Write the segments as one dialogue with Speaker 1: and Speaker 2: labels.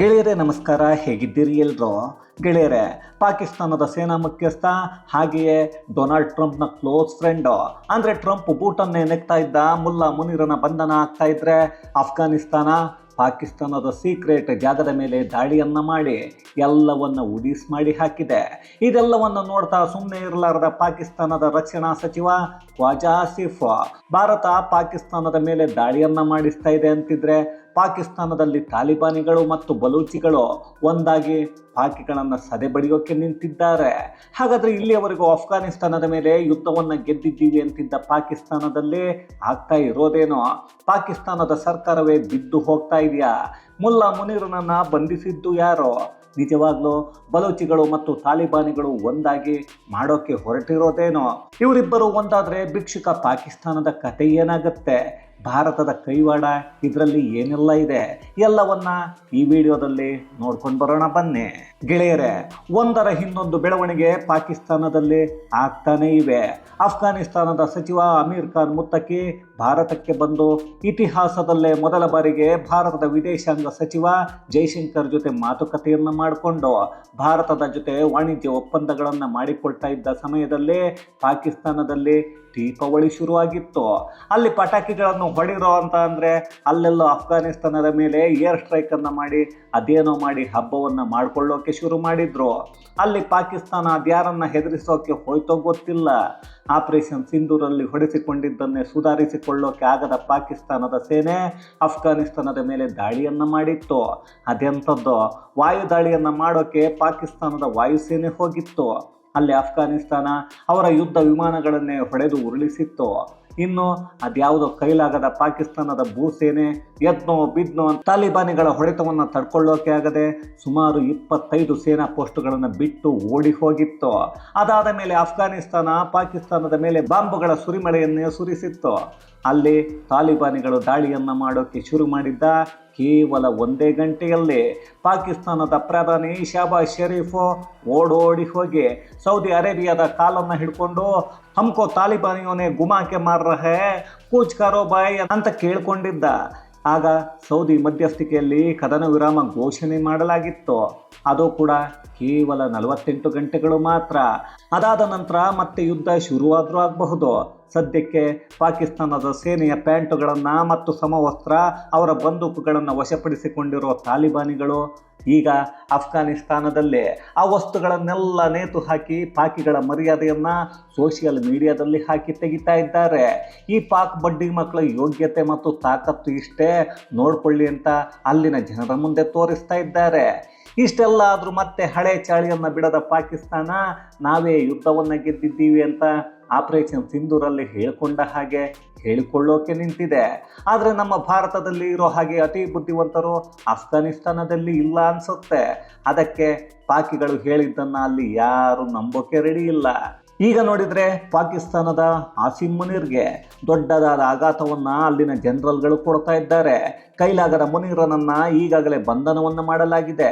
Speaker 1: ಗೆಳೆಯರೇ, ನಮಸ್ಕಾರ. ಹೇಗಿದ್ದೀರಿ ಎಲ್ರೋ? ಗೆಳೆಯರೇ, ಪಾಕಿಸ್ತಾನದ ಸೇನಾ ಮುಖ್ಯಸ್ಥ ಹಾಗೆಯೇ ಡೊನಾಲ್ಡ್ ಟ್ರಂಪ್ನ ಕ್ಲೋಸ್ ಫ್ರೆಂಡು. ಅಂದರೆ ಟ್ರಂಪ್ ಬೂಟನ್ನೇ ನೆಗ್ತಾ ಇದ್ದ ಮುಲ್ಲಾ ಮುನಿರನ ಬಂಧನ ಆಗ್ತಾ ಇದ್ರೆ ಅಫ್ಘಾನಿಸ್ತಾನ ಪಾಕಿಸ್ತಾನದ ಸೀಕ್ರೆಟ್ ಜಾಗದ ಮೇಲೆ ದಾಳಿಯನ್ನು ಮಾಡಿ ಎಲ್ಲವನ್ನ ಉಡೀಸ್ ಮಾಡಿ ಹಾಕಿದೆ. ಇದೆಲ್ಲವನ್ನು ನೋಡ್ತಾ ಸುಮ್ಮನೆ ಇರಲಾರದ ಪಾಕಿಸ್ತಾನದ ರಕ್ಷಣಾ ಸಚಿವ ಖ್ವಾಜಾ ಆಸಿಫ್ ಭಾರತ ಪಾಕಿಸ್ತಾನದ ಮೇಲೆ ದಾಳಿಯನ್ನು ಮಾಡಿಸ್ತಾ ಇದೆ ಅಂತಿದ್ರೆ ಪಾಕಿಸ್ತಾನದಲ್ಲಿ ತಾಲಿಬಾನಿಗಳು ಮತ್ತು ಬಲೂಚಿಗಳು ಒಂದಾಗಿ ಪಾಕಿಗಳನ್ನು ಸದೆಬಡಿಯೋಕ್ಕೆ ನಿಂತಿದ್ದಾರೆ. ಹಾಗಾದರೆ ಇಲ್ಲಿಯವರೆಗೂ ಅಫ್ಘಾನಿಸ್ತಾನದ ಮೇಲೆ ಯುದ್ಧವನ್ನು ಗೆದ್ದಿದ್ದೀವಿ ಅಂತಿದ್ದ ಪಾಕಿಸ್ತಾನದಲ್ಲಿ ಆಗ್ತಾ ಇರೋದೇನೋ? ಪಾಕಿಸ್ತಾನದ ಸರ್ಕಾರವೇ ಬಿದ್ದು ಹೋಗ್ತಾ ಇದೆಯಾ? ಮುಲ್ಲಾ ಮುನೀರನನ್ನು ಬಂಧಿಸಿದ್ದು ಯಾರೋ? ನಿಜವಾಗ್ಲೂ ಬಲೂಚಿಗಳು ಮತ್ತು ತಾಲಿಬಾನಿಗಳು ಒಂದಾಗಿ ಮಾಡೋಕ್ಕೆ ಹೊರಟಿರೋದೇನೋ? ಇವರಿಬ್ಬರು ಒಂದಾದರೆ ಭಿಕ್ಷುಕ ಪಾಕಿಸ್ತಾನದ ಕತೆ ಏನಾಗುತ್ತೆ? ಭಾರತದ ಕೈವಾಡ ಇದರಲ್ಲಿ ಏನೆಲ್ಲ ಇದೆ ಎಲ್ಲವನ್ನ ಈ ವಿಡಿಯೋದಲ್ಲಿ ನೋಡ್ಕೊಂಡು ಬರೋಣ ಬನ್ನಿ. ಗೆಳೆಯರೇ, ಒಂದರ ಹಿಂದೊಂದು ಬೆಳವಣಿಗೆ ಪಾಕಿಸ್ತಾನದಲ್ಲಿ ಆಗ್ತಾನೇ ಇವೆ. ಅಫ್ಘಾನಿಸ್ತಾನದ ಸಚಿವ ಅಮೀರ್ ಖಾನ್ ಮುತ್ತಕಿ ಭಾರತಕ್ಕೆ ಬಂದು ಇತಿಹಾಸದಲ್ಲೇ ಮೊದಲ ಬಾರಿಗೆ ಭಾರತದ ವಿದೇಶಾಂಗ ಸಚಿವ ಜೈಶಂಕರ್ ಜೊತೆ ಮಾತುಕತೆಯನ್ನು ಮಾಡಿಕೊಂಡು ಭಾರತದ ಜೊತೆ ವಾಣಿಜ್ಯ ಒಪ್ಪಂದಗಳನ್ನು ಮಾಡಿಕೊಳ್ತಾ ಇದ್ದ ಸಮಯದಲ್ಲಿ ಪಾಕಿಸ್ತಾನದಲ್ಲಿ ದೀಪಾವಳಿ ಶುರುವಾಗಿತ್ತು. ಅಲ್ಲಿ ಪಟಾಕಿಗಳನ್ನು ಹೊಡಿರೋ ಅಂತ ಅಂದರೆ ಅಲ್ಲೆಲ್ಲೋ ಅಫ್ಘಾನಿಸ್ತಾನದ ಮೇಲೆ ಏರ್ ಸ್ಟ್ರೈಕನ್ನು ಮಾಡಿ ಅದೇನೋ ಮಾಡಿ ಹಬ್ಬವನ್ನು ಮಾಡಿಕೊಳ್ಳೋಕೆ ಶುರು ಮಾಡಿದ್ರು. ಅಲ್ಲಿ ಪಾಕಿಸ್ತಾನ ಅದ್ಯಾರನ್ನು ಹೆದರಿಸೋಕೆ ಹೋಯ್ತೋ ಗೊತ್ತಿಲ್ಲ. ಆಪರೇಷನ್ ಸಿಂಧೂರಲ್ಲಿ ಹೊಡೆಸಿಕೊಂಡಿದ್ದನ್ನೇ ಸುಧಾರಿಸಿಕೊಳ್ಳೋಕೆ ಆಗದ ಪಾಕಿಸ್ತಾನದ ಸೇನೆ ಅಫ್ಘಾನಿಸ್ತಾನದ ಮೇಲೆ ದಾಳಿಯನ್ನು ಮಾಡಿತ್ತು. ಅದೆಂಥದ್ದು ವಾಯು ದಾಳಿಯನ್ನು ಮಾಡೋಕೆ ಪಾಕಿಸ್ತಾನದ ವಾಯುಸೇನೆ ಹೋಗಿತ್ತು. ಅಲ್ಲಿ ಅಫ್ಘಾನಿಸ್ತಾನ ಅವರ ಯುದ್ಧ ವಿಮಾನಗಳನ್ನೇ ಹೊಡೆದು ಉರುಳಿಸಿತ್ತು. ಇನ್ನು ಅದ್ಯಾವುದೋ ಕೈಲಾಗದ ಪಾಕಿಸ್ತಾನದ ಭೂಸೇನೆ, ಯತ್ನೋ ಬಿದ್ನೋ ತಾಲಿಬಾನಿಗಳ ಹೊಡೆತವನ್ನು ತಡ್ಕೊಳ್ಳೋಕೆ ಆಗದೆ ಸುಮಾರು ಇಪ್ಪತ್ತೈದು ಸೇನಾ ಪೋಸ್ಟ್ಗಳನ್ನು ಬಿಟ್ಟು ಓಡಿ ಹೋಗಿತ್ತು. ಅದಾದ ಮೇಲೆ ಅಫ್ಘಾನಿಸ್ತಾನ ಪಾಕಿಸ್ತಾನದ ಮೇಲೆ ಬಾಂಬುಗಳ ಸುರಿಮಳೆಯನ್ನೇ ಸುರಿಸಿತ್ತು. ಅಲ್ಲಿ ತಾಲಿಬಾನಿಗಳು ದಾಳಿಯನ್ನು ಮಾಡೋಕೆ ಶುರು ಮಾಡಿದ್ದ ಕೇವಲ ಒಂದೇ ಗಂಟೆಯಲ್ಲೇ ಪಾಕಿಸ್ತಾನದ ಪ್ರಧಾನಿ ಶಹಬಾಜ್ ಶರೀಫು ಓಡೋಡಿ ಹೋಗಿ ಸೌದಿ ಅರೇಬಿಯಾದ ಕಾಲನ್ನು ಹಿಡ್ಕೊಂಡು, ಹಮ್ಕೋ ತಾಲಿಬಾನಿಯೋನೆ ಗುಮಾಕೆ ಮಾರ್ರಹೆ ಕೂಚ್ ಕಾರೋ ಬಾಯ್ ಅಂತ ಕೇಳ್ಕೊಂಡಿದ್ದ. ಆಗ ಸೌದಿ ಮಧ್ಯಸ್ಥಿಕೆಯಲ್ಲಿ ಕದನ ವಿರಾಮ ಘೋಷಣೆ ಮಾಡಲಾಗಿತ್ತು. ಅದು ಕೂಡ ಕೇವಲ ನಲವತ್ತೆಂಟು ಗಂಟೆಗಳು ಮಾತ್ರ. ಅದಾದ ನಂತರ ಮತ್ತೆ ಯುದ್ಧ ಶುರುವಾದರೂ ಆಗಬಹುದು. ಸದ್ಯಕ್ಕೆ ಪಾಕಿಸ್ತಾನದ ಸೇನೆಯ ಪ್ಯಾಂಟುಗಳನ್ನು ಮತ್ತು ಸಮವಸ್ತ್ರ, ಅವರ ಬಂದೂಕುಗಳನ್ನು ವಶಪಡಿಸಿಕೊಂಡಿರುವ ತಾಲಿಬಾನಿಗಳು ಈಗ ಅಫ್ಘಾನಿಸ್ತಾನದಲ್ಲಿ ಆ ವಸ್ತುಗಳನ್ನೆಲ್ಲ ನೇತು ಹಾಕಿ ಪಾಕಿಗಳ ಮರ್ಯಾದೆಯನ್ನು ಸೋಷಿಯಲ್ ಮೀಡಿಯಾದಲ್ಲಿ ಹಾಕಿ ತೆಗಿತಾ ಇದ್ದಾರೆ. ಈ ಪಾಕ್ ಬಡ್ಡಿ ಮಕ್ಕಳ ಯೋಗ್ಯತೆ ಮತ್ತು ತಾಕತ್ತು ಇಷ್ಟೇ ನೋಡ್ಕೊಳ್ಳಿ ಅಂತ ಅಲ್ಲಿನ ಜನರ ಮುಂದೆ ತೋರಿಸ್ತಾ ಇದ್ದಾರೆ. ಇಷ್ಟೆಲ್ಲ ಆದರೂ ಮತ್ತೆ ಹಳೆ ಚಾಳಿಯನ್ನು ಬಿಡದ ಪಾಕಿಸ್ತಾನ ನಾವೇ ಯುದ್ಧವನ್ನು ಗೆದ್ದಿದ್ದೀವಿ ಅಂತ ಆಪರೇಷನ್ ಸಿಂಧೂರಲ್ಲಿ ಹೇಳಿಕೊಂಡ ಹಾಗೆ ಹೇಳಿಕೊಳ್ಳೋಕೆ ನಿಂತಿದೆ. ಆದರೆ ನಮ್ಮ ಭಾರತದಲ್ಲಿ ಇರೋ ಹಾಗೆ ಅತಿ ಬುದ್ಧಿವಂತರು ಅಫ್ಘಾನಿಸ್ತಾನದಲ್ಲಿ ಇಲ್ಲ ಅನಿಸುತ್ತೆ. ಅದಕ್ಕೆ ಪಾಕಿಗಳು ಹೇಳಿದ್ದನ್ನು ಅಲ್ಲಿ ಯಾರು ನಂಬೋಕೆ ರೆಡಿ ಇಲ್ಲ. ಈಗ ನೋಡಿದರೆ ಪಾಕಿಸ್ತಾನದ ಆಸಿಮ್ ಮುನೀರ್ಗೆ ದೊಡ್ಡದಾದ ಆಘಾತವನ್ನು ಅಲ್ಲಿನ ಜನರಲ್ಗಳು ಕೊಡ್ತಾ ಇದ್ದಾರೆ. ಕೈಲಾಗದ ಮುನೀರನನ್ನು ಈಗಾಗಲೇ ಬಂಧನವನ್ನು ಮಾಡಲಾಗಿದೆ.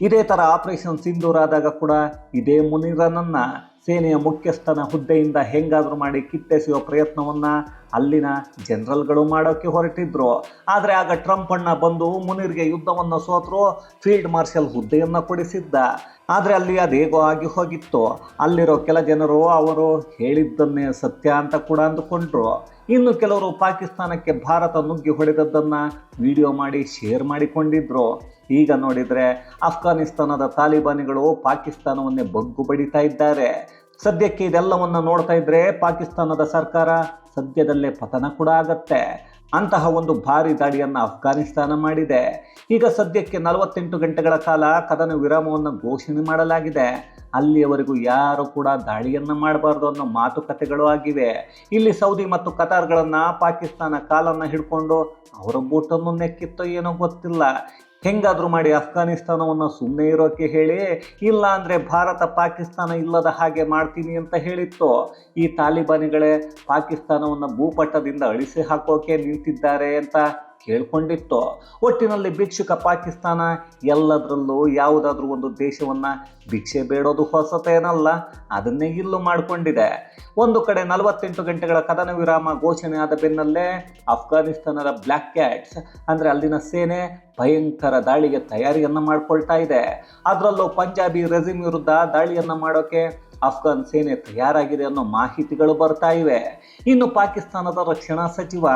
Speaker 1: ಇದೇ ಥರ ಆಪರೇಷನ್ ಸಿಂಧೂರ್ ಆದಾಗ ಕೂಡ ಇದೇ ಮುನೀರನನ್ನು ಸೇನೆಯ ಮುಖ್ಯಸ್ಥನ ಹುದ್ದೆಯಿಂದ ಹೆಂಗಾದರೂ ಮಾಡಿ ಕಿತ್ತೆಸೆಯುವ ಪ್ರಯತ್ನವನ್ನು ಅಲ್ಲಿನ ಜನರಲ್ಗಳು ಮಾಡೋಕ್ಕೆ ಹೊರಟಿದ್ರು. ಆದರೆ ಆಗ ಟ್ರಂಪ್ ಅಣ್ಣ ಬಂದು ಮುನಿರ್ಗೆ ಯುದ್ಧವನ್ನು ಸೋತರು, ಫೀಲ್ಡ್ ಮಾರ್ಷಲ್ ಹುದ್ದೆಯನ್ನು ಕೊಡಿಸಿದ್ದ. ಆದರೆ ಅಲ್ಲಿ ಅದೇಗೋ ಆಗಿ ಹೋಗಿತ್ತು. ಅಲ್ಲಿರೋ ಕೆಲ ಜನರು ಅವರು ಹೇಳಿದ್ದನ್ನೇ ಸತ್ಯ ಅಂತ ಕೂಡ ಅಂದುಕೊಂಡ್ರು. ಇನ್ನು ಕೆಲವರು ಪಾಕಿಸ್ತಾನಕ್ಕೆ ಭಾರತ ನುಗ್ಗಿ ಹೊಡೆದದ್ದನ್ನು ವಿಡಿಯೋ ಮಾಡಿ ಶೇರ್ ಮಾಡಿಕೊಂಡಿದ್ರು. ಈಗ ನೋಡಿದರೆ ಅಫ್ಘಾನಿಸ್ತಾನದ ತಾಲಿಬಾನಿಗಳು ಪಾಕಿಸ್ತಾನವನ್ನೇ ಬಗ್ಗು ಬಡಿತಾ ಇದ್ದಾರೆ. ಸದ್ಯಕ್ಕೆ ಇದೆಲ್ಲವನ್ನು ನೋಡ್ತಾ ಇದ್ರೆ ಪಾಕಿಸ್ತಾನದ ಸರ್ಕಾರ ಸದ್ಯದಲ್ಲೇ ಪತನ ಕೂಡ ಆಗತ್ತೆ. ಅಂತಹ ಒಂದು ಭಾರಿ ದಾಳಿಯನ್ನು ಅಫ್ಘಾನಿಸ್ತಾನ ಮಾಡಿದೆ. ಈಗ ಸದ್ಯಕ್ಕೆ ನಲವತ್ತೆಂಟು ಗಂಟೆಗಳ ಕಾಲ ಕದನ ವಿರಾಮವನ್ನು ಘೋಷಣೆ ಮಾಡಲಾಗಿದೆ. ಅಲ್ಲಿಯವರೆಗೂ ಯಾರು ಕೂಡ ದಾಳಿಯನ್ನು ಮಾಡಬಾರ್ದು ಅನ್ನೋ ಮಾತುಕತೆಗಳು ಆಗಿವೆ. ಇಲ್ಲಿ ಸೌದಿ ಮತ್ತು ಕತಾರ್ಗಳನ್ನು ಪಾಕಿಸ್ತಾನ ಕಾಲನ್ನು ಹಿಡ್ಕೊಂಡು ಅವರ ಬೂಟನ್ನು ನೆಕ್ಕಿತ್ತೋ ಏನೋ ಗೊತ್ತಿಲ್ಲ. ಹೆಂಗಾದರೂ ಮಾಡಿ ಅಫ್ಘಾನಿಸ್ತಾನವನ್ನು ಸುಮ್ಮನೆ ಇರೋಕ್ಕೆ ಹೇಳಿ ಇಲ್ಲ ಅಂದರೆ ಭಾರತ ಪಾಕಿಸ್ತಾನ ಇಲ್ಲದ ಹಾಗೆ ಮಾಡ್ತೀನಿ ಅಂತ ಹೇಳಿತ್ತು. ಈ ತಾಲಿಬಾನಿಗಳೇ ಪಾಕಿಸ್ತಾನವನ್ನು ಭೂಪಟದಿಂದ ಅಳಿಸಿ ಹಾಕೋಕೆ ನಿಂತಿದ್ದಾರೆ ಅಂತ ಕೇಳ್ಕೊಂಡಿತ್ತು. ಒಟ್ಟಿನಲ್ಲಿ ಭಿಕ್ಷುಕ ಪಾಕಿಸ್ತಾನ ಎಲ್ಲದರಲ್ಲೂ ಯಾವುದಾದ್ರೂ ಒಂದು ದೇಶವನ್ನು ಭಿಕ್ಷೆ ಬೇಡೋದು ಹೊಸತೇನಲ್ಲ, ಅದನ್ನೇ ಇಲ್ಲೂ ಮಾಡಿಕೊಂಡಿದೆ. ಒಂದು ಕಡೆ ನಲವತ್ತೆಂಟು ಗಂಟೆಗಳ ಕದನ ವಿರಾಮ ಘೋಷಣೆ ಆದ ಬೆನ್ನಲ್ಲೇ ಅಫ್ಘಾನಿಸ್ತಾನದ ಬ್ಲ್ಯಾಕ್ ಕ್ಯಾಟ್ಸ್, ಅಂದರೆ ಅಲ್ಲಿನ ಸೇನೆ ಭಯಂಕರ ದಾಳಿಗೆ ತಯಾರಿಯನ್ನು ಮಾಡಿಕೊಳ್ತಾ ಇದೆ. ಅದರಲ್ಲೂ ಪಂಜಾಬಿ ರೆಜಿಮ್ ವಿರುದ್ಧ ದಾಳಿಯನ್ನು ಮಾಡೋಕೆ ಅಫ್ಘಾನ್ ಸೇನೆ ತಯಾರಾಗಿದೆ ಅನ್ನೋ ಮಾಹಿತಿಗಳು ಬರ್ತಾ ಇವೆ. ಇನ್ನು ಪಾಕಿಸ್ತಾನದ ರಕ್ಷಣಾ ಸಚಿವ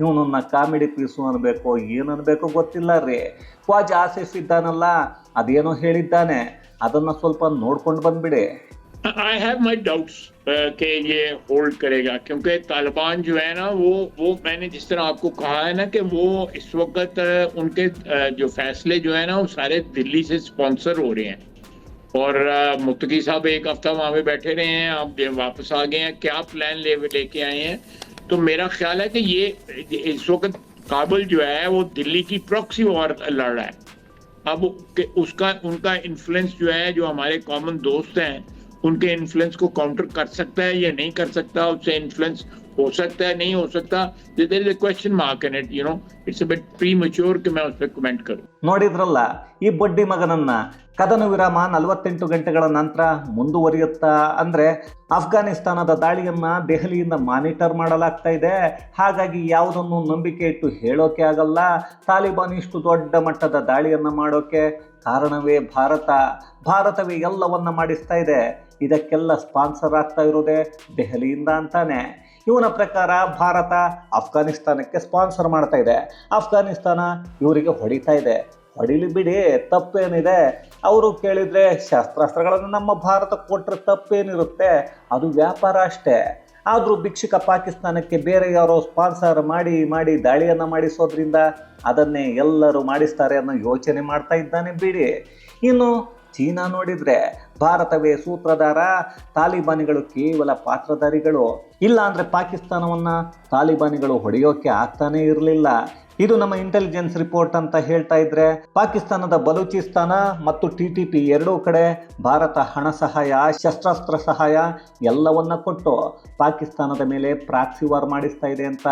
Speaker 1: ಇವನನ್ನ ಕಾಮಿಡಿ ಪೀಸು ಅನ್ಬೇಕು ಏನನ್ಬೇಕು ಗೊತ್ತಿಲ್ಲ ರೀ. ಕ್ವಾಜ್ ಆಸಿಫ್ ಇದ್ದಾನಲ್ಲ, ಅದೇನೋ ಹೇಳಿದ್ದಾನೆ. ಅದನ್ನು ಸ್ವಲ್ಪ ನೋಡ್ಕೊಂಡು ಬಂದ್ಬಿಡಿ.
Speaker 2: आई हैव माई डाउट्स कि ये होल्ड करेगा क्योंकि तालिबान जो है ना वो वो मैंने जिस तरह आपको कहा है ना कि वो इस वक्त उनके जो फैसले जो है ना वो सारे दिल्ली से स्पॉन्सर हो रहे हैं। और अ, मुत्तकी साहब एक हफ़्ता वहाँ पे बैठे रहे हैं ये वापस आ गए हैं क्या प्लान ले लेके आए हैं? तो मेरा ख्याल है कि ये इस वक्त काबुल जो है वो दिल्ली की प्रॉक्सी वॉर लड़ रहा है। अब उसका उनका इन्फ्लुएंस जो है जो हमारे कॉमन दोस्त हैं उनके इन्फ्लुएंस को काउंटर कर सकता है या नहीं कर सकता उससे इन्फ्लुएंस हो सकता है नहीं हो सकता there is a question mark in it you know it's a bit premature कि मैं उस पर कमेंट करूं
Speaker 1: ನೋಡಿದ್ರಲ್ಲ ಈ ಬಡ್ಡಿ ಮಗನನ್ನ ಕದನ ವಿರಾಮ ನಲವತ್ತೆಂಟು ಗಂಟೆಗಳ ನಂತರ ಮುಂದುವರಿಯುತ್ತಾ ಅಂದ್ರೆ ಅಫ್ಘಾನಿಸ್ತಾನದ ದಾಳಿಯನ್ನ ದೆಹಲಿಯಿಂದ ಮಾನಿಟರ್ ಮಾಡಲಾಗ್ತಾ ಇದೆ ಹಾಗಾಗಿ ಯಾವುದನ್ನು ನಂಬಿಕೆ ಇಟ್ಟು ಹೇಳೋಕೆ ಆಗಲ್ಲ ತಾಲಿಬಾನ್ ಇಷ್ಟು ದೊಡ್ಡ ಮಟ್ಟದ ದಾಳಿಯನ್ನ ಮಾಡೋಕೆ ಕಾರಣವೇ ಭಾರತ ಭಾರತವೇ ಎಲ್ಲವನ್ನ ಮಾಡಿಸ್ತಾ ಇದೆ ಇದಕ್ಕೆಲ್ಲ ಸ್ಪಾನ್ಸರ್ ಆಗ್ತಾ ಇರೋದೇ ದೆಹಲಿಯಿಂದ ಅಂತಾನೆ. ಇವನ ಪ್ರಕಾರ ಭಾರತ ಅಫ್ಘಾನಿಸ್ತಾನಕ್ಕೆ ಸ್ಪಾನ್ಸರ್ ಮಾಡ್ತಾ ಇದೆ. ಅಫ್ಘಾನಿಸ್ತಾನ ಇವರಿಗೆ ಹೊಡಿತಾ ಇದೆ. ಹೊಡಿಲಿ ಬಿಡಿ, ತಪ್ಪೇನಿದೆ. ಅವರು ಕೇಳಿದರೆ ಶಸ್ತ್ರಾಸ್ತ್ರಗಳನ್ನು ನಮ್ಮ ಭಾರತ ಕೊಟ್ಟರೆ ತಪ್ಪೇನಿರುತ್ತೆ. ಅದು ವ್ಯಾಪಾರ ಅಷ್ಟೇ. ಆದರೂ ಭಿಕ್ಷುಕ ಪಾಕಿಸ್ತಾನಕ್ಕೆ ಬೇರೆ ಯಾರೋ ಸ್ಪಾನ್ಸರ್ ಮಾಡಿ ಮಾಡಿ ದಾಳಿಯನ್ನು ಮಾಡಿಸೋದ್ರಿಂದ ಅದನ್ನೇ ಎಲ್ಲರೂ ಮಾಡಿಸ್ತಾರೆ ಅನ್ನೋ ಯೋಚನೆ ಮಾಡ್ತಾ ಇದ್ದಾನೆ ಬಿಡಿ. ಇನ್ನು ಚೀನಾ ನೋಡಿದ್ರೆ ಭಾರತವೇ ಸೂತ್ರಧಾರ, ತಾಲಿಬಾನಿಗಳು ಕೇವಲ ಪಾತ್ರಧಾರಿಗಳು. ಇಲ್ಲ ಅಂದರೆ ಪಾಕಿಸ್ತಾನವನ್ನು ತಾಲಿಬಾನಿಗಳು ಹೊಡೆಯೋಕೆ ಆಗ್ತಾನೇ ಇರಲಿಲ್ಲ. ಇದು ನಮ್ಮ ಇಂಟೆಲಿಜೆನ್ಸ್ ರಿಪೋರ್ಟ್ ಅಂತ ಹೇಳ್ತಾ ಇದ್ರೆ, ಪಾಕಿಸ್ತಾನದ ಬಲೂಚಿಸ್ತಾನ ಮತ್ತು ಟಿ ಟಿ ಪಿ ಎರಡೂ ಕಡೆ ಭಾರತ ಹಣ ಸಹಾಯ, ಶಸ್ತ್ರಾಸ್ತ್ರ ಸಹಾಯ ಎಲ್ಲವನ್ನ ಕೊಟ್ಟು ಪಾಕಿಸ್ತಾನದ ಮೇಲೆ ಪ್ರಾಕ್ಸಿ ವಾರ್ ಮಾಡಿಸ್ತಾ ಇದೆ ಅಂತ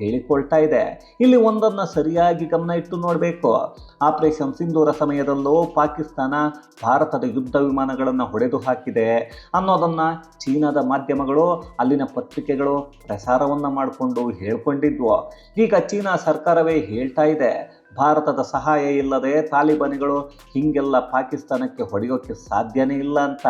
Speaker 1: ಹೇಳಿಕೊಳ್ತಾ ಇದೆ. ಇಲ್ಲಿ ಒಂದನ್ನು ಸರಿಯಾಗಿ ಗಮನ ಇಟ್ಟು ನೋಡಬೇಕು. ಆಪರೇಷನ್ ಸಿಂಧೂರ ಸಮಯದಲ್ಲೂ ಪಾಕಿಸ್ತಾನ ಭಾರತದ ಯುದ್ಧ ವಿಮಾನಗಳನ್ನು ಹೊಡೆದು ಹಾಕಿದೆ. ಅನ್ನೋದನ್ನು ಚೀನಾದ ಮಾಧ್ಯಮಗಳು, ಅಲ್ಲಿನ ಪತ್ರಿಕೆಗಳು ಪ್ರಸಾರವನ್ನು ಮಾಡಿಕೊಂಡು ಹೇಳ್ಕೊಂಡಿದ್ವು. ಈಗ ಚೀನಾ ಸರ್ಕಾರವೇ ಹೇಳ್ತಾ ಇದೆ. ಭಾರತದ ಸಹಾಯ ಇಲ್ಲದೆ ತಾಲಿಬಾನಿಗಳು ಹೀಗೆಲ್ಲ ಪಾಕಿಸ್ತಾನಕ್ಕೆ ಹೊಡೆಯೋಕ್ಕೆ ಸಾಧ್ಯನೇ ಇಲ್ಲ ಅಂತ.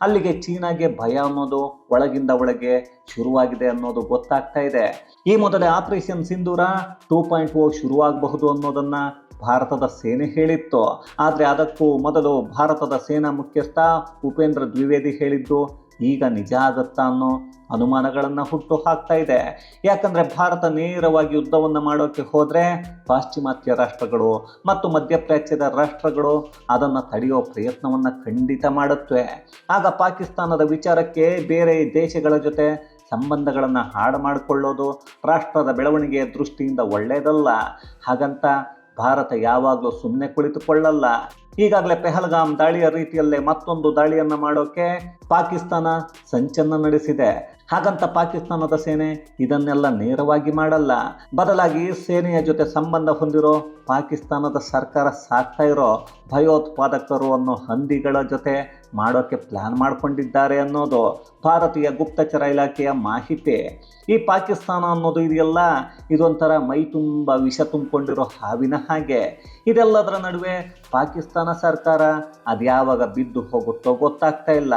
Speaker 1: ಅಲ್ಲಿಗೆ ಚೀನಾಗೆ ಭಯ ಅನ್ನೋದು ಒಳಗಿಂದ ಒಳಗೆ ಶುರುವಾಗಿದೆ ಅನ್ನೋದು ಗೊತ್ತಾಗ್ತಾ ಇದೆ. ಈ ಮೊದಲೇ operation Sindoor two point O ಶುರುವಾಗಬಹುದು ಅನ್ನೋದನ್ನ ಭಾರತದ ಸೇನೆ ಹೇಳಿತ್ತು. ಆದರೆ ಅದಕ್ಕೂ ಮೊದಲು ಭಾರತದ ಸೇನಾ ಮುಖ್ಯಸ್ಥ ಉಪೇಂದ್ರ ದ್ವಿವೇದಿ ಹೇಳಿದ್ದು ಈಗ ನಿಜ ಆಗತ್ತಾ ಅನ್ನೋ ಅನುಮಾನಗಳನ್ನು ಹುಟ್ಟು ಹಾಕ್ತಾ ಇದೆ. ಯಾಕಂದರೆ ಭಾರತ ನೇರವಾಗಿ ಯುದ್ಧವನ್ನು ಮಾಡೋಕ್ಕೆ ಹೋದರೆ ಪಾಶ್ಚಿಮಾತ್ಯ ರಾಷ್ಟ್ರಗಳು ಮತ್ತು ಮಧ್ಯಪ್ರಾಚ್ಯದ ರಾಷ್ಟ್ರಗಳು ಅದನ್ನು ತಡೆಯೋ ಪ್ರಯತ್ನವನ್ನು ಖಂಡಿತ ಮಾಡುತ್ತವೆ. ಆಗ ಪಾಕಿಸ್ತಾನದ ವಿಚಾರಕ್ಕೆ ಬೇರೆ ದೇಶಗಳ ಜೊತೆ ಸಂಬಂಧಗಳನ್ನು ಹಾಳು ಮಾಡಿಕೊಳ್ಳೋದು ರಾಷ್ಟ್ರದ ಬೆಳವಣಿಗೆಯ ದೃಷ್ಟಿಯಿಂದ ಒಳ್ಳೆಯದಲ್ಲ ಹಾಗಂತ ಭಾರತ ಯಾವಾಗಲೂ ಸುಮ್ಮನೆ ಕುಳಿತುಕೊಳ್ಳಲ್ಲ. ಈಗಾಗಲೇ ಪೆಹಲ್ಗಾಮ್ ದಾಳಿಯ ರೀತಿಯಲ್ಲೇ ಮತ್ತೊಂದು ದಾಳಿಯನ್ನು ಮಾಡೋಕೆ ಪಾಕಿಸ್ತಾನ ಸಂಚನ್ನು ನಡೆಸಿದೆ. ಹಾಗಂತ ಪಾಕಿಸ್ತಾನದ ಸೇನೆ ಇದನ್ನೆಲ್ಲ ನೇರವಾಗಿ ಮಾಡಲ್ಲ. ಬದಲಾಗಿ ಸೇನೆಯ ಜೊತೆ ಸಂಬಂಧ ಹೊಂದಿರೋ ಪಾಕಿಸ್ತಾನದ ಸರ್ಕಾರ ಸಾಕ್ತಾ ಇರೋ ಭಯೋತ್ಪಾದಕರು ಅನ್ನೋ ಹಂದಿಗಳ ಜೊತೆ ಮಾಡೋಕ್ಕೆ ಪ್ಲಾನ್ ಮಾಡಿಕೊಂಡಿದ್ದಾರೆ ಅನ್ನೋದು ಭಾರತೀಯ ಗುಪ್ತಚರ ಇಲಾಖೆಯ ಮಾಹಿತಿ. ಈ ಪಾಕಿಸ್ತಾನ ಅನ್ನೋದು ಇದೆಯಲ್ಲ, ಇದೊಂಥರ ಮೈ ತುಂಬ ವಿಷ ತುಂಬಿಕೊಂಡಿರೋ ಹಾವಿನ ಹಾಗೆ. ಇದೆಲ್ಲದರ ನಡುವೆ ಪಾಕಿಸ್ತಾನ ಸರ್ಕಾರ ಅದ್ಯಾವಾಗ ಬಿದ್ದು ಹೋಗುತ್ತೋ ಗೊತ್ತಾಗ್ತಾ ಇಲ್ಲ.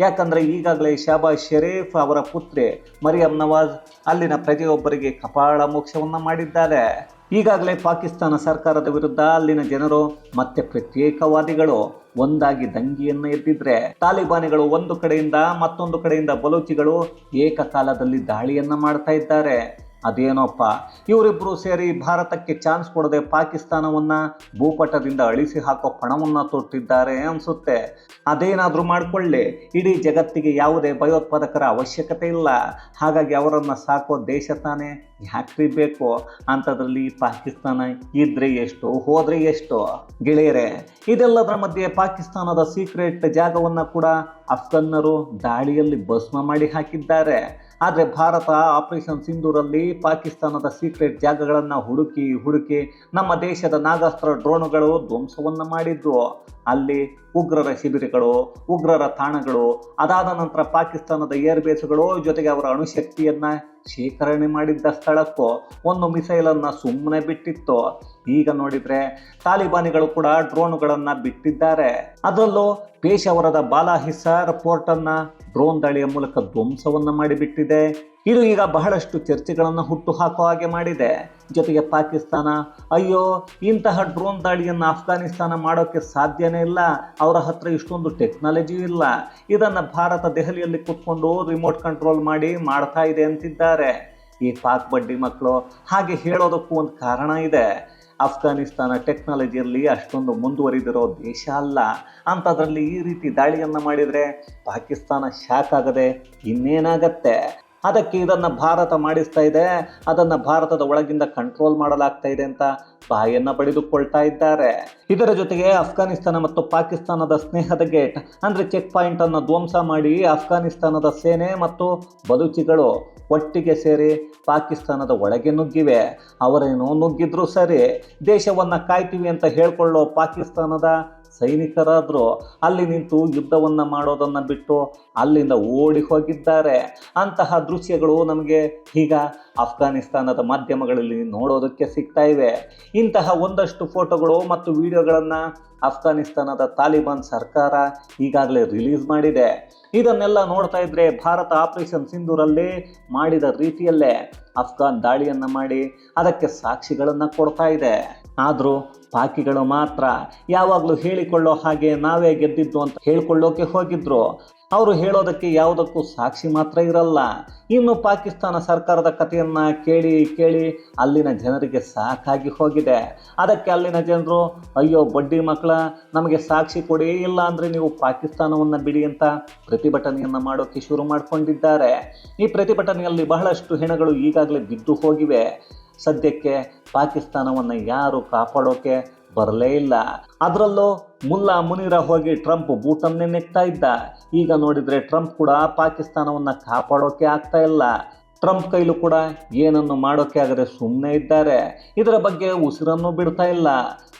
Speaker 1: ಯಾಕಂದರೆ ಈಗಾಗಲೇ ಶಹಬಾಜ್ ಶರೀಫ್ ಅವರ ಪುತ್ರಿ ಮರಿಯಂ ನವಾಜ್ ಅಲ್ಲಿನ ಪ್ರತಿಯೊಬ್ಬರಿಗೆ ಕಪಾಳ ಮೋಕ್ಷವನ್ನು ಮಾಡಿದ್ದಾರೆ. ಈಗಾಗಲೇ ಪಾಕಿಸ್ತಾನ ಸರ್ಕಾರದ ವಿರುದ್ಧ ಅಲ್ಲಿನ ಜನರು ಮತ್ತೆ ಪ್ರತ್ಯೇಕವಾದಿಗಳು ಒಂದಾಗಿ ದಂಗಿಯನ್ನು ಎದ್ದಿದ್ರೆ ತಾಲಿಬಾನಿಗಳು ಒಂದು ಕಡೆಯಿಂದ ಮತ್ತೊಂದು ಕಡೆಯಿಂದ ಬಲೂಚಿಗಳು ಏಕಕಾಲದಲ್ಲಿ ದಾಳಿಯನ್ನ ಮಾಡ್ತಾ ಇದ್ದಾರೆ. ಅದೇನೋಪ್ಪ? ಇವರಿಬ್ಬರು ಸೇರಿ ಭಾರತಕ್ಕೆ ಚಾನ್ಸ್ ಕೊಡದೆ ಪಾಕಿಸ್ತಾನವನ್ನು ಭೂಪಟದಿಂದ ಅಳಿಸಿ ಹಾಕೋ ಪಣವನ್ನು ತೊಟ್ಟಿದ್ದಾರೆ ಅನಿಸುತ್ತೆ. ಅದೇನಾದರೂ ಮಾಡಿಕೊಳ್ಳಿ. ಇಡೀ ಜಗತ್ತಿಗೆ ಯಾವುದೇ ಭಯೋತ್ಪಾದಕರ ಅವಶ್ಯಕತೆ ಇಲ್ಲ. ಹಾಗಾಗಿ ಅವರನ್ನು ಸಾಕೋ ದೇಶ ತಾನೇ ಯಾಕ್ರಿ ಬೇಕು? ಅಂಥದ್ರಲ್ಲಿ ಪಾಕಿಸ್ತಾನ ಇದ್ರೆ ಎಷ್ಟು, ಹೋದರೆ ಎಷ್ಟು? ಗೆಳೆಯರೆ, ಇದೆಲ್ಲದರ ಮಧ್ಯೆ ಪಾಕಿಸ್ತಾನದ ಸೀಕ್ರೆಟ್ ಜಾಗವನ್ನು ಕೂಡ ಅಫ್ಘನ್ನರು ದಾಳಿಯಲ್ಲಿ ಭಸ್ಮ ಮಾಡಿ ಹಾಕಿದ್ದಾರೆ. ಆದರೆ ಭಾರತ ಆಪರೇಷನ್ ಸಿಂಧೂರಲ್ಲಿ ಪಾಕಿಸ್ತಾನದ ಸೀಕ್ರೆಟ್ ಜಾಗಗಳನ್ನು ಹುಡುಕಿ ಹುಡುಕಿ ನಮ್ಮ ದೇಶದ ನಾಗಾಸ್ತ್ರ ಡ್ರೋನುಗಳು ಧ್ವಂಸವನ್ನು ಮಾಡಿದ್ವು ಅಲ್ಲಿ ಉಗ್ರರ ಶಿಬಿರಗಳು, ಉಗ್ರರ ತಾಣಗಳು, ಅದಾದ ನಂತರ ಪಾಕಿಸ್ತಾನದ ಏರ್ ಬೇಸ್ಗಳು ಜೊತೆಗೆ ಅವರ ಅಣುಶಕ್ತಿಯನ್ನ ಶೇಖರಣೆ ಮಾಡಿದ್ದ ಸ್ಥಳಕ್ಕೂ ಒಂದು ಮಿಸೈಲನ್ನು ಸುಮ್ಮನೆ ಬಿಟ್ಟಿತ್ತು. ಈಗ ನೋಡಿದರೆ ತಾಲಿಬಾನಿಗಳು ಕೂಡ ಡ್ರೋನ್ಗಳನ್ನು ಬಿಟ್ಟಿದ್ದಾರೆ. ಅದರಲ್ಲೂ ಪೇಶಾವರದ ಬಾಲಾಹಿಸಾರ್ ಪೋರ್ಟನ್ನ ಡ್ರೋನ್ ದಾಳಿಯ ಮೂಲಕ ಧ್ವಂಸವನ್ನು ಮಾಡಿಬಿಟ್ಟಿದೆ. ಇದು ಈಗ ಬಹಳಷ್ಟು ಚರ್ಚೆಗಳನ್ನು ಹುಟ್ಟು ಹಾಕುವ ಹಾಗೆ ಮಾಡಿದೆ. ಜೊತೆಗೆ ಪಾಕಿಸ್ತಾನ, ಅಯ್ಯೋ, ಇಂತಹ ಡ್ರೋನ್ ದಾಳಿಯನ್ನು ಅಫ್ಘಾನಿಸ್ತಾನ ಮಾಡೋಕ್ಕೆ ಸಾಧ್ಯನೇ ಇಲ್ಲ. ಅವರ ಹತ್ರ ಇಷ್ಟೊಂದು ಟೆಕ್ನಾಲಜಿ ಇಲ್ಲ. ಇದನ್ನು ಭಾರತ ದೆಹಲಿಯಲ್ಲಿ ಕೂತ್ಕೊಂಡು ರಿಮೋಟ್ ಕಂಟ್ರೋಲ್ ಮಾಡಿ ಮಾಡ್ತಾ ಇದೆ ಅಂತಿದ್ದಾರೆ. ಈ ಪಾಕ್ ಬಡ್ಡಿ ಮಕ್ಕಳು ಹಾಗೆ ಹೇಳೋದಕ್ಕೂ ಒಂದು ಕಾರಣ ಇದೆ. ಅಫ್ಘಾನಿಸ್ತಾನ ಟೆಕ್ನಾಲಜಿಯಲ್ಲಿ ಅಷ್ಟೊಂದು ಮುಂದುವರಿದಿರೋ ದೇಶ ಅಲ್ಲ. ಅಂಥದ್ರಲ್ಲಿ ಈ ರೀತಿ ದಾಳಿಯನ್ನು ಮಾಡಿದರೆ ಪಾಕಿಸ್ತಾನ ಶಾಕ್ ಆಗದೆ ಇನ್ನೇನಾಗತ್ತೆ? ಅದಕ್ಕೆ ಇದನ್ನು ಭಾರತ ಮಾಡಿಸ್ತಾ ಇದೆ. ಅದನ್ನು ಭಾರತದ ಒಳಗಿಂದ ಕಂಟ್ರೋಲ್ ಮಾಡಲಾಗ್ತಾ ಇದೆ ಅಂತ ಬಾಯನ್ನು ಪಡೆದುಕೊಳ್ತಾ ಇದ್ದಾರೆ. ಇದರ ಜೊತೆಗೆ ಅಫ್ಘಾನಿಸ್ತಾನ ಮತ್ತು ಪಾಕಿಸ್ತಾನದ ಸ್ನೇಹದ ಗೇಟ್ ಅಂದರೆ ಚೆಕ್ ಪಾಯಿಂಟ್ ಅನ್ನು ಧ್ವಂಸ ಮಾಡಿ ಅಫ್ಘಾನಿಸ್ತಾನದ ಸೇನೆ ಮತ್ತು ಬಲೂಚಿಗಳು ಒಟ್ಟಿಗೆ ಸೇರಿ ಪಾಕಿಸ್ತಾನದ ಒಳಗೆ ನುಗ್ಗಿವೆ. ಅವರೇನು ನುಗ್ಗಿದ್ರು ಸರಿ. ದೇಶವನ್ನು ಕಾಯ್ತೀವಿ ಅಂತ ಹೇಳ್ಕೊಳ್ಳೋ ಪಾಕಿಸ್ತಾನದ ಸೈನಿಕರಾದರೂ ಅಲ್ಲಿ ನಿಂತು ಯುದ್ಧವನ್ನು ಮಾಡೋದನ್ನು ಬಿಟ್ಟು ಅಲ್ಲಿಂದ ಓಡಿ ಹೋಗಿದ್ದಾರೆ. ಅಂತಹ ದೃಶ್ಯಗಳು ನಮಗೆ ಈಗ ಅಫ್ಘಾನಿಸ್ತಾನದ ಮಾಧ್ಯಮಗಳಲ್ಲಿ ನೋಡೋದಕ್ಕೆ ಸಿಗ್ತಾ ಇವೆ. ಇಂತಹ ಒಂದಷ್ಟು ಫೋಟೋಗಳು ಮತ್ತು ವಿಡಿಯೋಗಳನ್ನು ಅಫ್ಘಾನಿಸ್ತಾನದ ತಾಲಿಬಾನ್ ಸರ್ಕಾರ ಈಗಾಗಲೇ ರಿಲೀಸ್ ಮಾಡಿದೆ. ಇದನ್ನೆಲ್ಲ ನೋಡ್ತಾ ಇದ್ರೆ ಭಾರತ ಆಪರೇಷನ್ ಸಿಂಧೂರಲ್ಲಿ ಮಾಡಿದ ರೀತಿಯಲ್ಲೇ ಅಫ್ಘಾನ್ ದಾಳಿಯನ್ನು ಮಾಡಿ ಅದಕ್ಕೆ ಸಾಕ್ಷಿಗಳನ್ನು ಕೊಡ್ತಾ ಇದೆ. ಆದರೂ ಪಾಕಿಗಳು ಮಾತ್ರ ಯಾವಾಗಲೂ ಹೇಳಿಕೊಳ್ಳೋ ಹಾಗೆ ನಾವೇ ಗೆದ್ದಿದ್ದು ಅಂತ ಹೇಳ್ಕೊಳ್ಳೋಕೆ ಹೋಗಿದ್ರು. ಅವರು ಹೇಳೋದಕ್ಕೆ ಯಾವುದಕ್ಕೂ ಸಾಕ್ಷಿ ಮಾತ್ರ ಇರಲ್ಲ. ಇನ್ನು ಪಾಕಿಸ್ತಾನ ಸರ್ಕಾರದ ಕಥೆಯನ್ನು ಕೇಳಿ ಕೇಳಿ ಅಲ್ಲಿನ ಜನರಿಗೆ ಸಾಕಾಗಿ ಹೋಗಿದೆ. ಅದಕ್ಕೆ ಅಲ್ಲಿನ ಜನರು, ಅಯ್ಯೋ ಬಡ್ಡಿ ಮಕ್ಕಳ ನಮಗೆ ಸಾಕ್ಷಿ ಕೊಡಿ ಇಲ್ಲ ಅಂದರೆ ನೀವು ಪಾಕಿಸ್ತಾನವನ್ನು ಬಿಡಿ ಅಂತ ಪ್ರತಿಭಟನೆಯನ್ನು ಮಾಡೋಕ್ಕೆ ಶುರು ಮಾಡಿಕೊಂಡಿದ್ದಾರೆ. ಈ ಪ್ರತಿಭಟನೆಯಲ್ಲಿ ಬಹಳಷ್ಟು ಹೆಣಗಳು ಈಗಾಗಲೇ ಬಿದ್ದು ಹೋಗಿವೆ. ಸದ್ಯಕ್ಕೆ ಪಾಕಿಸ್ತಾನವನ್ನು ಯಾರು ಕಾಪಾಡೋಕೆ ಬರಲೇ ಇಲ್ಲ. ಅದರಲ್ಲೂ ಮುಲ್ಲಾ ಮುನಿರ ಹೋಗಿ ಟ್ರಂಪ್ ಬೂಟನ್ನೇ ನೆಕ್ತಾ ಇದ್ದ. ಈಗ ನೋಡಿದರೆ ಟ್ರಂಪ್ ಕೂಡ ಪಾಕಿಸ್ತಾನವನ್ನು ಕಾಪಾಡೋಕೆ ಆಗ್ತಾ ಇಲ್ಲ. ಟ್ರಂಪ್ ಕೈಲೂ ಕೂಡ ಏನನ್ನು ಮಾಡೋಕೆ ಆಗದೆ ಸುಮ್ಮನೆ ಇದ್ದಾರೆ. ಇದರ ಬಗ್ಗೆ ಉಸಿರನ್ನು ಬಿಡ್ತಾ ಇಲ್ಲ.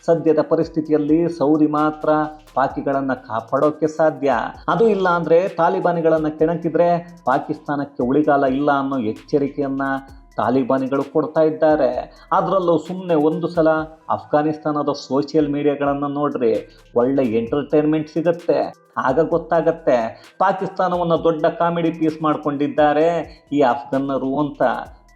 Speaker 1: ಸದ್ಯದ ಪರಿಸ್ಥಿತಿಯಲ್ಲಿ ಸೌದಿ ಮಾತ್ರ ಪಾಕಿಗಳನ್ನು ಕಾಪಾಡೋಕೆ ಸಾಧ್ಯ. ಅದು ಇಲ್ಲ ಅಂದರೆ ತಾಲಿಬಾನಿಗಳನ್ನು ಕೆಣಕಿದ್ರೆ ಪಾಕಿಸ್ತಾನಕ್ಕೆ ಉಳಿಗಾಲ ಇಲ್ಲ ಅನ್ನೋ ಎಚ್ಚರಿಕೆಯನ್ನು ತಾಲಿಬಾನಿಗಳು ಕೊಡ್ತಾ ಇದ್ದಾರೆ. ಅದರಲ್ಲೂ ಸುಮ್ಮನೆ ಒಂದು ಸಲ ಅಫ್ಘಾನಿಸ್ತಾನದ ಸೋಷಿಯಲ್ ಮೀಡಿಯಾಗಳನ್ನು ನೋಡ್ರಿ, ಒಳ್ಳೆ ಎಂಟರ್ಟೈನ್ಮೆಂಟ್ ಸಿಗುತ್ತೆ. ಆಗ ಗೊತ್ತಾಗತ್ತೆ, ಪಾಕಿಸ್ತಾನವನ್ನು ದೊಡ್ಡ ಕಾಮಿಡಿ ಪೀಸ್ ಮಾಡಿಕೊಂಡಿದ್ದಾರೆ ಈ ಅಫ್ಘನ್ನರು ಅಂತ.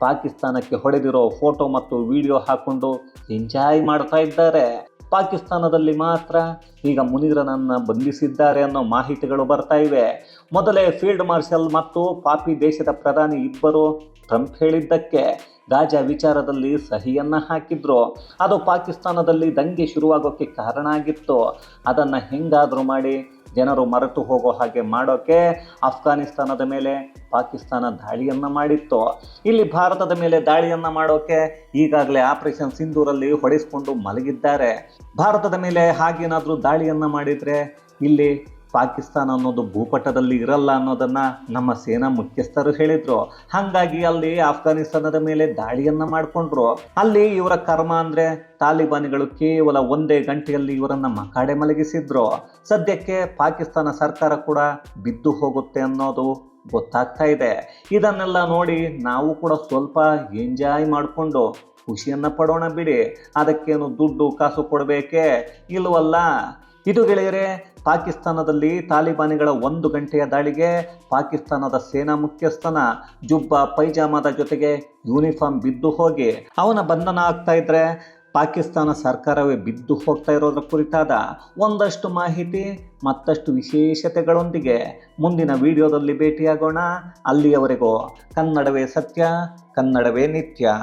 Speaker 1: ಪಾಕಿಸ್ತಾನಕ್ಕೆ ಹೊಡೆದಿರೋ ಫೋಟೋ ಮತ್ತು ವಿಡಿಯೋ ಹಾಕೊಂಡು ಎಂಜಾಯ್ ಮಾಡ್ತಾ ಇದ್ದಾರೆ. ಪಾಕಿಸ್ತಾನದಲ್ಲಿ ಮಾತ್ರ ಈಗ ಮುನೀರನನ್ನು ಬಂಧಿಸಿದ್ದಾರೆ ಅನ್ನೋ ಮಾಹಿತಿಗಳು ಬರ್ತಾ ಇವೆ. ಮೊದಲೇ ಫೀಲ್ಡ್ ಮಾರ್ಷಲ್ ಮತ್ತು ಪಾಪಿ ದೇಶದ ಪ್ರಧಾನಿ ಇಬ್ಬರು ಟ್ರಂಪ್ ಹೇಳಿದ್ದಕ್ಕೆ ಗಾಜಾ ವಿಚಾರದಲ್ಲಿ ಸಹಿಯನ್ನ ಹಾಕಿದ್ರು. ಅದು ಪಾಕಿಸ್ತಾನದಲ್ಲಿ ದಂಗೆ ಶುರುವಾಗೋಕ್ಕೆ ಕಾರಣ ಆಗಿತ್ತು. ಅದನ್ನು ಹೆಂಗಾದರೂ ಮಾಡಿ ಜನರು ಮರೆತು ಹೋಗೋ ಹಾಗೆ ಮಾಡೋಕ್ಕೆ ಅಫ್ಘಾನಿಸ್ತಾನದ ಮೇಲೆ ಪಾಕಿಸ್ತಾನ ದಾಳಿಯನ್ನು ಮಾಡಿತ್ತು. ಇಲ್ಲಿ ಭಾರತದ ಮೇಲೆ ದಾಳಿಯನ್ನು ಮಾಡೋಕ್ಕೆ ಈಗಾಗಲೇ ಆಪರೇಷನ್ ಸಿಂಧೂರಲ್ಲಿ ಹೊಡೆಸ್ಕೊಂಡು ಮಲಗಿದ್ದಾರೆ. ಭಾರತದ ಮೇಲೆ ಹಾಗೇನಾದರೂ ದಾಳಿಯನ್ನು ಮಾಡಿದರೆ ಇಲ್ಲಿ ಪಾಕಿಸ್ತಾನ ಅನ್ನೋದು ಭೂಪಟದಲ್ಲಿ ಇರಲ್ಲ ಅನ್ನೋದನ್ನ ನಮ್ಮ ಸೇನಾ ಮುಖ್ಯಸ್ಥರು ಹೇಳಿದರು. ಹಾಗಾಗಿ ಅಲ್ಲಿ ಆಫ್ಘಾನಿಸ್ತಾನದ ಮೇಲೆ ದಾಳಿಯನ್ನ ಮಾಡಿಕೊಂಡ್ರು. ಅಲ್ಲಿ ಇವರ ಕರ್ಮ ಅಂದ್ರೆ ತಾಲಿಬಾನಿಗಳು ಕೇವಲ ಒಂದೇ ಗಂಟೆಯಲ್ಲಿ ಇವರನ್ನ ಮಕಾಡೆ ಮಲಗಿಸಿದ್ರು. ಸದ್ಯಕ್ಕೆ ಪಾಕಿಸ್ತಾನ ಸರ್ಕಾರ ಕೂಡ ಬಿದ್ದು ಹೋಗುತ್ತೆ ಅನ್ನೋದು ಗೊತ್ತಾಗ್ತಾ ಇದೆ. ಇದನ್ನೆಲ್ಲ ನೋಡಿ ನಾವು ಕೂಡ ಸ್ವಲ್ಪ ಎಂಜಾಯ್ ಮಾಡಿಕೊಂಡು ಖುಷಿಯನ್ನು ಪಡೋಣ ಬಿಡಿ. ಅದಕ್ಕೇನು ದುಡ್ಡು ಕಾಸು ಕೊಡಬೇಕೇ? ಇಲ್ವಲ್ಲ ಇದು ಗೆಳೆಯರೆ, ಪಾಕಿಸ್ತಾನದಲ್ಲಿ ತಾಲಿಬಾನಿಗಳ ಒಂದು ಗಂಟೆಯ ದಾಳಿಗೆ ಪಾಕಿಸ್ತಾನದ ಸೇನಾ ಮುಖ್ಯಸ್ಥನ ಜುಬ್ಬ ಪೈಜಾಮದ ಜೊತೆಗೆ ಯೂನಿಫಾರ್ಮ್ ಬಿದ್ದು ಹೋಗಿ. ಅವನ ಬಂಧನ ಆಗ್ತಾ ಇದ್ರೆ ಪಾಕಿಸ್ತಾನ ಸರ್ಕಾರವೇ ಬಿದ್ದು ಹೋಗ್ತಾ ಇರೋದ್ರ ಕುರಿತಾದ ಒಂದಷ್ಟು ಮಾಹಿತಿ, ಮತ್ತಷ್ಟು ವಿಶೇಷತೆಗಳೊಂದಿಗೆ ಮುಂದಿನ ವಿಡಿಯೋದಲ್ಲಿ ಭೇಟಿಯಾಗೋಣ. ಅಲ್ಲಿಯವರೆಗೂ ಕನ್ನಡವೇ ಸತ್ಯ, ಕನ್ನಡವೇ ನಿತ್ಯ.